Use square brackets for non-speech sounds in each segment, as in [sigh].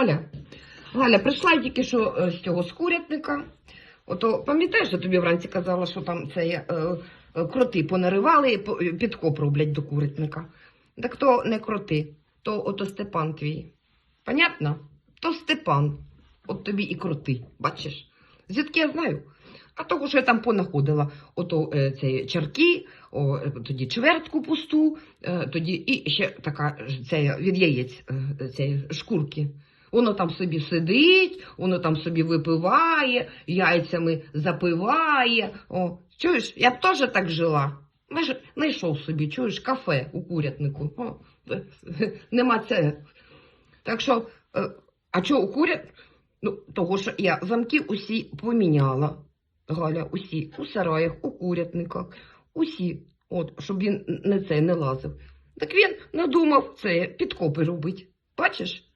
Галя, Галя, прийшла я тільки що е, з цього з курятника. Ото пам'ятаєш, я тобі вранці казала, що там це е, е, кроти понаривали, по- підкоп роблять до курятника. Так то не кроти, то ото Степан твій. Понятно? То Степан. От тобі і кроти, бачиш? Звідки я знаю? А того, що я там понаходила, ото е, ці чарки, о, е, тоді чвертку пусту, е, тоді і ще така це від яєць е, цієї шкурки. Воно там собі сидить, воно там собі випиває, яйцями запиває. О, чуєш, я б теж так жила. Ми ж знайшов собі, чуєш, кафе у курятнику. О, [laughs] нема це. Так що, е, а чого у курят? Ну, того, що я замки усі поміняла. Галя, усі, у сараях, у курятниках, усі, от, щоб він не це не лазив. Так він надумав це підкопи робити. Бачиш?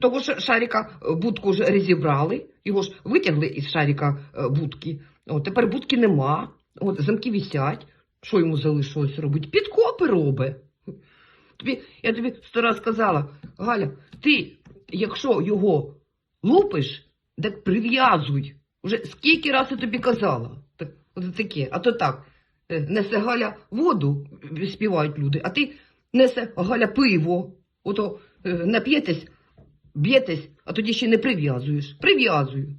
Того що шарика е, будку ж розібрали, його ж витягли із шарика е, будки. О, тепер будки нема. От замки висять. Що йому залишилось робити? Підкопи робить. Тобі, я тобі сто раз сказала, Галя, ти, якщо його лупиш, так прив'язуй. Уже скільки раз я тобі казала. Так, от таке, а то так. е, Несе Галя воду, співають люди, а ти несе Галя пиво. Ото нап'єтесь, б'єтесь, а тоді ще не прив'язуєш. Прив'язуй.